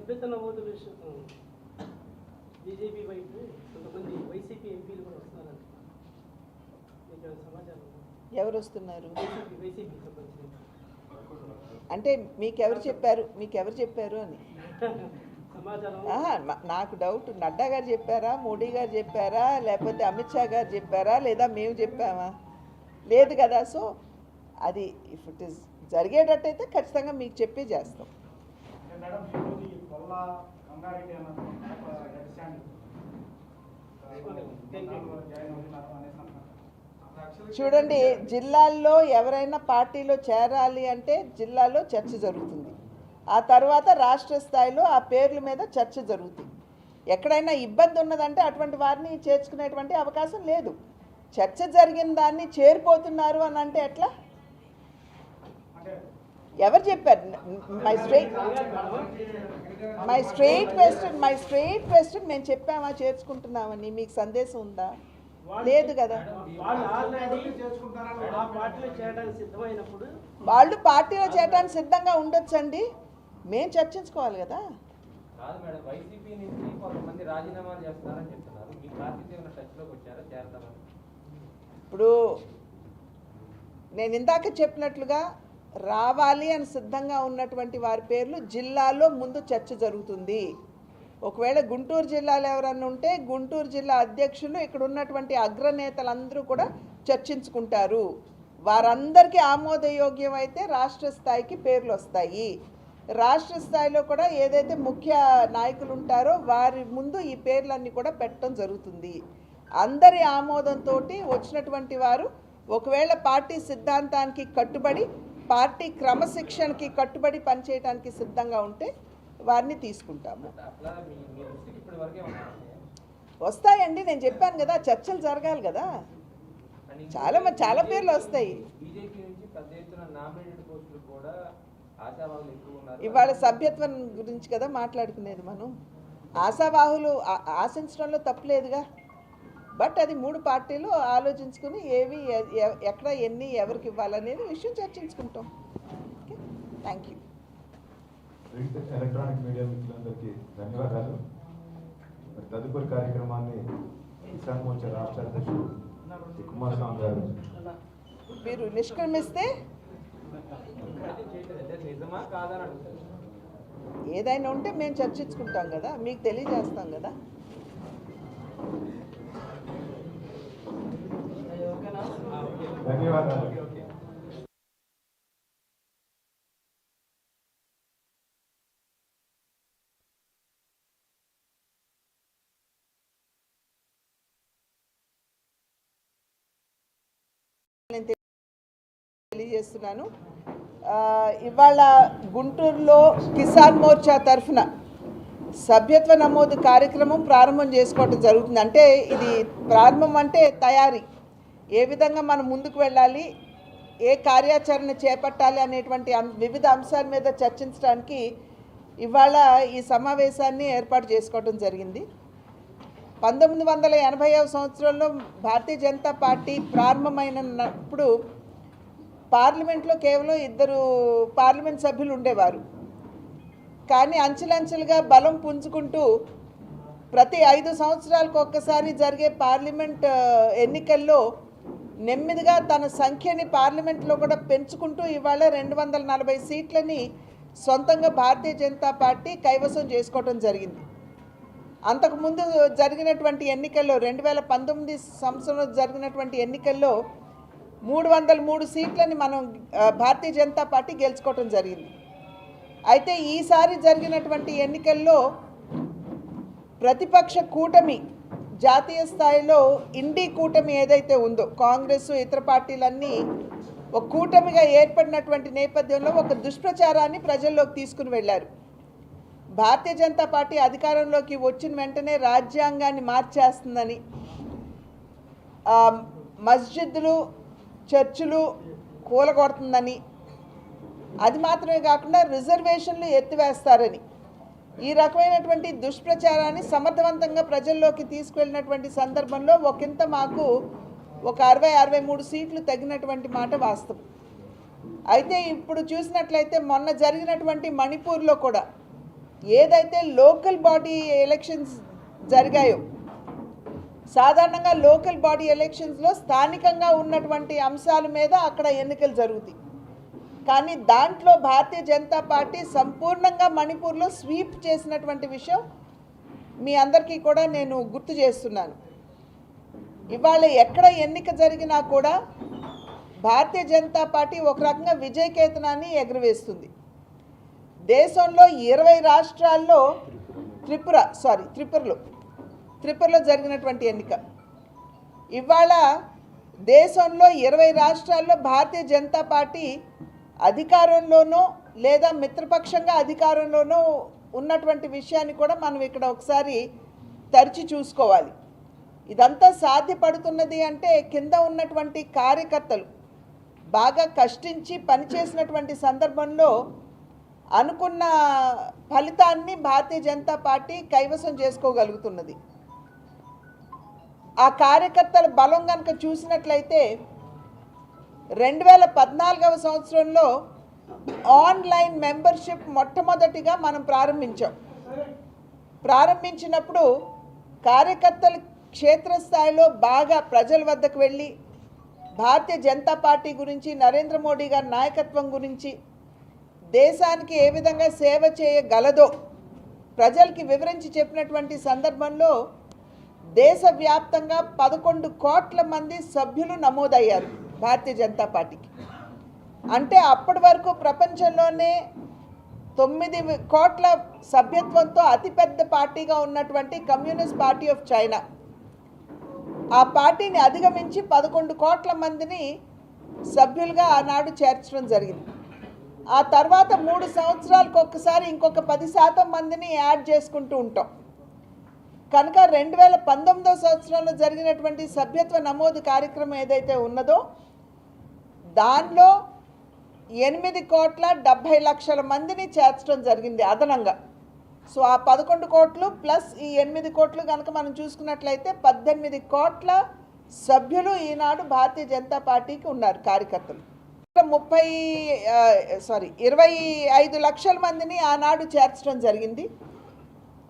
సభ్యత నమోదు విషయం. బీజేపీ వైపు కొంతమంది వైసీపీ ఎంపీలు కూడా వస్తున్నారంట. మీకు సమాచారం? ఎవరు వస్తున్నారు? వైసీపీ వైసీపీ సంబంధించిన అంటే మీకెవరు చెప్పారు? మీకెవరు చెప్పారు అని. నాకు డౌట్ నడ్డా గారు చెప్పారా? మోడీ గారు చెప్పారా? లేకపోతే అమిత్ షా గారు చెప్పారా? లేదా మేము చెప్పామా? లేదు కదా. సో అది ఇఫ్ ఇట్ ఇస్ జరిగేటట్టయితే ఖచ్చితంగా మీకు చెప్పే చేస్తాం. కొల్ల. చూడండి జిల్లాల్లో ఎవరైనా పార్టీలో చేరాలి అంటే జిల్లాలో చర్చ జరుగుతుంది. ఆ తర్వాత రాష్ట్ర స్థాయిలో ఆ పేర్ల మీద చర్చ జరుగుతుంది. ఎక్కడైనా ఇబ్బంది ఉన్నదంటే అటువంటి వారిని చేర్చుకునేటువంటి అవకాశం లేదు. చర్చ జరిగిన దాన్ని చేరిపోతున్నారు అని అంటే ఎట్లా? అంటే ఎవరు చెప్పారు? My straight my straight question my straight question మేము చెప్పామా చేర్చుకుంటున్నామని? మీకు సందేశం ఉందా? లేదు కదా. వాళ్ళు పార్టీలో చేరడానికి సిద్ధమైనప్పుడు? వాళ్ళు పార్టీలో చేయడానికి సిద్ధంగా ఉండొచ్చండి. మేము చర్చించుకోవాలి కదా. ఇప్పుడు నేను ఇందాక చెప్పినట్లుగా రావాలి అని సిద్ధంగా ఉన్నటువంటి వారి పేర్లు జిల్లాలో ముందు చర్చ జరుగుతుంది. ఒకవేళ గుంటూరు జిల్లాలో ఎవరన్నా ఉంటే గుంటూరు జిల్లా అధ్యక్షులు ఇక్కడ ఉన్నటువంటి అగ్రనేతలందరూ కూడా చర్చించుకుంటారు. వారందరికీ ఆమోదయోగ్యం అయితే రాష్ట్ర స్థాయికి పేర్లు వస్తాయి. రాష్ట్ర స్థాయిలో కూడా ఏదైతే ముఖ్య నాయకులు ఉంటారో వారి ముందు ఈ పేర్లన్నీ కూడా పెట్టడం జరుగుతుంది. అందరి ఆమోదంతో వచ్చినటువంటి వారు ఒకవేళ పార్టీ సిద్ధాంతానికి కట్టుబడి పార్టీ క్రమశిక్షణకి కట్టుబడి పనిచేయడానికి సిద్ధంగా ఉంటే వారిని తీసుకుంటాము. వస్తాయండి నేను చెప్పాను కదా చర్చలు జరగాలి కదా. చాలా మ- చాలా పేర్లు వస్తాయి. ఇవాళ సభ్యత్వం గురించి కదా మాట్లాడుకునేది మనం. ఆశావాహులు ఆశించడంలో తప్పులేదుగా బట్ అది మూడు పార్టీలు ఆలోచించుకుని ఏవి ఎక్కడ ఎన్ని ఎవరికి ఇవ్వాలనేది విషయం చర్చించుకుంటాం. Okay? Thank you electronic media మిత్రులందరికీ ధన్యవాదాలు. మరి తదుపరి కార్యక్రమాన్ని కిసాన్ మోర్చా రాష్ట్ర అధ్యక్షుడు కుమారస్వామి గారు. మీరు నిష్క్రమిస్తే ఏదైనా ఉంటే మేము చర్చించుకుంటాం కదా మీకు తెలియజేస్తాం కదా. ధన్యవాదాలు. నేను తెలియజేస్తున్నాను. ఆ, ఇవాళ గుంటూరులో కిసాన్ మోర్చా తరఫున సభ్యత్వ నమోదు కార్యక్రమం ప్రారంభం చేసుకోవడం జరుగుతుంది. అంటే ఇది ప్రారంభం అంటే తయారీ. ఏ విధంగా మనం ముందుకు వెళ్ళాలి ఏ కార్యాచరణ చేపట్టాలి అనేటువంటి అం- వివిధ అంశాల మీద చర్చించడానికి ఇవాళ ఈ సమావేశాన్ని ఏర్పాటు చేసుకోవడం జరిగింది. పంతొమ్మిది వందల ఎనభైవ సంవత్సరంలో భారతీయ జనతా పార్టీ ప్రారంభమైనప్పుడు పార్లమెంట్లో కేవలం ఇద్దరు పార్లమెంట్ సభ్యులు ఉండేవారు. కానీ అంచెలంచెలుగా బలం పుంజుకుంటూ ప్రతి ఐదు సంవత్సరాలకు ఒక్కసారి జరిగే పార్లమెంట్ ఎన్నికల్లో నెమ్మదిగా తన సంఖ్యని పార్లమెంట్లో కూడా పెంచుకుంటూ ఇవాళ రెండు వందల నలభై సీట్లని సొంతంగా భారతీయ జనతా పార్టీ కైవసం చేసుకోవడం జరిగింది. అంతకుముందు జరిగినటువంటి ఎన్నికల్లో రెండు వేల పంతొమ్మిది సంవత్సరంలో జరిగినటువంటి ఎన్నికల్లో మూడు వందల మూడు సీట్లని మనం భారతీయ జనతా పార్టీ గెలుచుకోవటం జరిగింది. అయితే ఈసారి జరిగినటువంటి ఎన్నికల్లో ప్రతిపక్ష కూటమి జాతీయ స్థాయిలో ఇండి కూటమి ఏదైతే ఉందో కాంగ్రెస్ ఇతర పార్టీలన్నీ ఒక కూటమిగా ఏర్పడినటువంటి నేపథ్యంలో ఒక దుష్ప్రచారాన్ని ప్రజల్లోకి తీసుకుని వెళ్ళారు. భారతీయ జనతా పార్టీ అధికారంలోకి వచ్చిన వెంటనే రాజ్యాంగాన్ని మార్చేస్తుందని మస్జిద్లు చర్చిలు కూలగొడుతుందని అది మాత్రమే కాకుండా రిజర్వేషన్లు ఎత్తివేస్తారని ఈ రకమైనటువంటి దుష్ప్రచారాన్ని సమర్థవంతంగా ప్రజల్లోకి తీసుకువెళ్ళినటువంటి సందర్భంలో ఒకంత మాకు ఒక అరవై అరవై మూడు సీట్లు తగినటువంటి మాట వాస్తవం. అయితే ఇప్పుడు చూసినట్లయితే మొన్న జరిగినటువంటి మణిపూర్లో కూడా ఏదైతే లోకల్ బాడీ ఎలక్షన్స్ జరిగాయో సాధారణంగా లోకల్ బాడీ ఎలక్షన్స్లో స్థానికంగా ఉన్నటువంటి అంశాల మీద అక్కడ ఎన్నికలు జరుగుతాయి. కానీ దాంట్లో భారతీయ జనతా పార్టీ సంపూర్ణంగా మణిపూర్లో స్వీప్ చేసినటువంటి విషయం మీ అందరికీ కూడా నేను గుర్తు చేస్తున్నాను. ఇవాళ ఎక్కడ ఎన్నిక జరిగినా కూడా భారతీయ జనతా పార్టీ ఒక రకంగా విజయకేతనాన్ని ఎగురవేస్తుంది. దేశంలో ఇరవై రాష్ట్రాల్లో త్రిపుర సారీ త్రిపురలో త్రిపురలో జరిగినటువంటి ఎన్నిక. ఇవాళ దేశంలో ఇరవై రాష్ట్రాల్లో భారతీయ జనతా పార్టీ అధికారంలోనో లేదా మిత్రపక్షంగా అధికారంలోనో ఉన్నటువంటి విషయాన్ని కూడా మనం ఇక్కడ ఒకసారి తరిచి చూసుకోవాలి. ఇదంతా సాధ్యపడుతున్నది అంటే కింద ఉన్నటువంటి కార్యకర్తలు బాగా కష్టించి పనిచేసినటువంటి సందర్భంలో అనుకున్న ఫలితాన్ని భారతీయ జనతా పార్టీ కైవసం చేసుకోగలుగుతున్నది. ఆ కార్యకర్తల బలం కనుక చూసినట్లయితే రెండు వేల పద్నాలుగవ సంవత్సరంలో ఆన్లైన్ మెంబర్షిప్ మొట్టమొదటిగా మనం ప్రారంభించాం. ప్రారంభించినప్పుడు కార్యకర్తలు క్షేత్రస్థాయిలో బాగా ప్రజల వద్దకు వెళ్ళి భారతీయ జనతా పార్టీ గురించి నరేంద్ర మోడీ గారి నాయకత్వం గురించి దేశానికి ఏ విధంగా సేవ చేయగలదో ప్రజలకి వివరించి చెప్పినటువంటి సందర్భంలో దేశవ్యాప్తంగా పదకొండు కోట్ల మంది సభ్యులు నమోదయ్యారు. భారతీయ జనతా పార్టీకి. అంటే అప్పటి వరకు ప్రపంచంలోనే తొమ్మిది కోట్ల సభ్యత్వంతో అతిపెద్ద పార్టీగా ఉన్నటువంటి కమ్యూనిస్ట్ పార్టీ ఆఫ్ చైనా. ఆ పార్టీని అధిగమించి పదకొండు కోట్ల మందిని సభ్యులుగా ఆనాడు చేర్చడం జరిగింది. ఆ తర్వాత మూడు సంవత్సరాలకు ఒక్కసారి ఇంకొక పది శాతం మందిని యాడ్ చేసుకుంటూ ఉంటాం. కనుక రెండు వేల పంతొమ్మిదో సంవత్సరంలో జరిగినటువంటి సభ్యత్వ నమోదు కార్యక్రమం ఏదైతే ఉన్నదో దానిలో ఎనిమిది కోట్ల డెబ్భై లక్షల మందిని చేర్చడం జరిగింది అదనంగా. సో ఆ పదకొండు కోట్లు ప్లస్ ఈ ఎనిమిది కోట్లు కనుక మనం చూసుకున్నట్లయితే పద్దెనిమిది కోట్ల సభ్యులు ఈనాడు భారతీయ జనతా పార్టీకి ఉన్నారు కార్యకర్తలు. ముప్పై సారీ ఇరవై ఐదు లక్షల మందిని ఆనాడు చేర్చడం జరిగింది.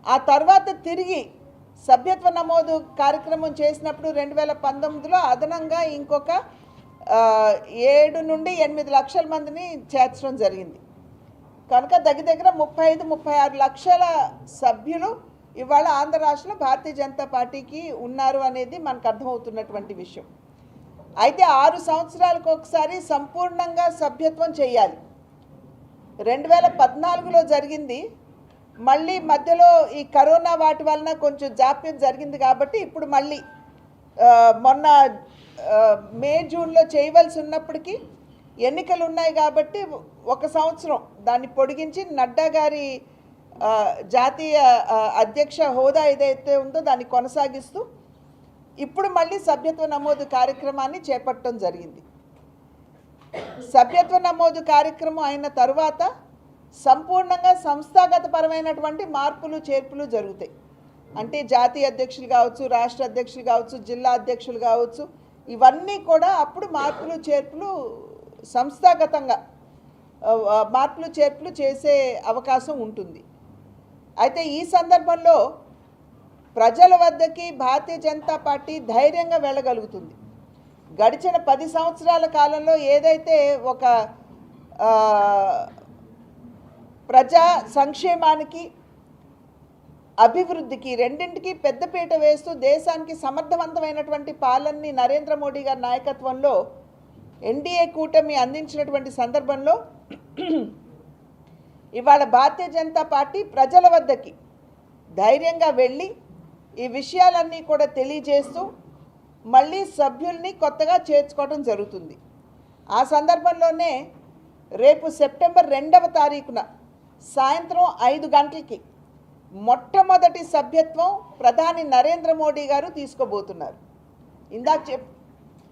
ఆ తర్వాత తిరిగి సభ్యత్వ నమోదు కార్యక్రమం చేసినప్పుడు రెండు వేల పంతొమ్మిదిలో అదనంగా ఇంకొక ఏడు నుండి ఎనిమిది లక్షల మందిని చేర్చడం జరిగింది. కనుక దగ్గర దగ్గర ముప్పై ఐదు ముప్పై ఆరు లక్షల సభ్యులు ఇవాళ ఆంధ్ర రాష్ట్రంలో భారతీయ జనతా పార్టీకి ఉన్నారు అనేది మనకు అర్థమవుతున్నటువంటి విషయం. అయితే ఆరు సంవత్సరాలకు ఒకసారి సంపూర్ణంగా సభ్యత్వం చేయాలి. రెండు వేల పద్నాలుగులో జరిగింది. మళ్ళీ మధ్యలో ఈ కరోనా వాటి వలన కొంచెం జాప్యం జరిగింది కాబట్టి ఇప్పుడు మళ్ళీ మొన్న మే జూన్లో చేయవలసి ఉన్నప్పటికీ ఎన్నికలు ఉన్నాయి కాబట్టి ఒక సంవత్సరం దాన్ని పొడిగించి నడ్డా గారి జాతీయ అధ్యక్ష హోదా ఏదైతే ఉందో దాన్ని కొనసాగిస్తూ ఇప్పుడు మళ్ళీ సభ్యత్వ నమోదు కార్యక్రమాన్ని చేపట్టడం జరిగింది. సభ్యత్వ నమోదు కార్యక్రమం అయిన తరువాత సంపూర్ణంగా సంస్థాగతపరమైనటువంటి మార్పులు చేర్పులు జరుగుతాయి. అంటే జాతీయ అధ్యక్షులు కావచ్చు రాష్ట్ర అధ్యక్షులు కావచ్చు జిల్లా అధ్యక్షులు కావచ్చు ఇవన్నీ కూడా అప్పుడు మార్పులు చేర్పులు సంస్థాగతంగా మార్పులు చేర్పులు చేసే అవకాశం ఉంటుంది. అయితే ఈ సందర్భంలో ప్రజల వద్దకి భారతీయ జనతా పార్టీ ధైర్యంగా వెళ్ళగలుగుతుంది. గడిచిన పది సంవత్సరాల కాలంలో ఏదైతే ఒక ప్రజా సంక్షేమానికి అభివృద్ధికి రెండింటికి పెద్దపీట వేస్తూ దేశానికి సమర్థవంతమైనటువంటి పాలనని నరేంద్ర మోడీ గారి నాయకత్వంలో ఎన్డీఏ కూటమి అందించినటువంటి సందర్భంలో ఇవాళ భారతీయ జనతా పార్టీ ప్రజల వద్దకి ధైర్యంగా వెళ్ళి ఈ విషయాలన్నీ కూడా తెలియజేస్తూ మళ్ళీ సభ్యుల్ని కొత్తగా చేర్చుకోవడం జరుగుతుంది. ఆ సందర్భంలోనే రేపు సెప్టెంబర్ రెండవ తారీఖున సాయంత్రం ఐదు గంటలకి మొట్టమొదటి సభ్యత్వం ప్రధాని నరేంద్ర మోడీ గారు తీసుకోబోతున్నారు. ఇందాక చెప్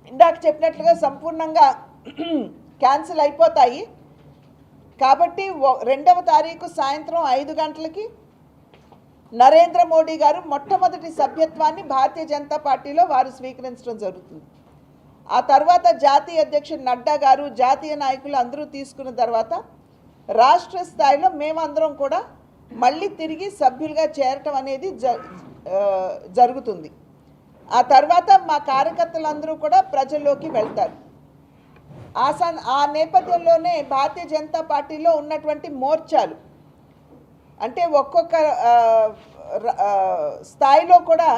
ఇందాక చెప్పినట్లుగా సంపూర్ణంగా క్యాన్సిల్ అయిపోతాయి. కాబట్టి రెండవ తారీఖు సాయంత్రం ఐదు గంటలకి నరేంద్ర మోడీ గారు మొట్టమొదటి సభ్యత్వాన్ని భారతీయ జనతా పార్టీలో వారు స్వీకరించడం జరుగుతుంది. ఆ తర్వాత జాతీయ అధ్యక్షుడు నడ్డా గారు జాతీయ నాయకులు అందరూ తీసుకున్న తర్వాత రాష్ట్ర స్థాయిలో మేమందరం కూడా మళ్ళీ తిరిగి సభ్యులుగా చేరటం అనేది జ జరుగుతుంది. ఆ తర్వాత మా కార్యకర్తలందరూ కూడా ప్రజల్లోకి వెళ్తారు. ఆ సన్ ఆ నేపథ్యంలోనే భారతీయ జనతా పార్టీలో ఉన్నటువంటి మోర్చాలు అంటే ఒక్కొక్క స్థాయిలో కూడా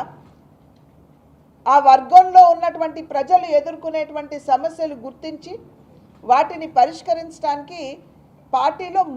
ఆ వర్గంలో ఉన్నటువంటి ప్రజలు ఎదుర్కొనేటువంటి సమస్యలు గుర్తించి వాటిని పరిష్కరించడానికి పార్టీలో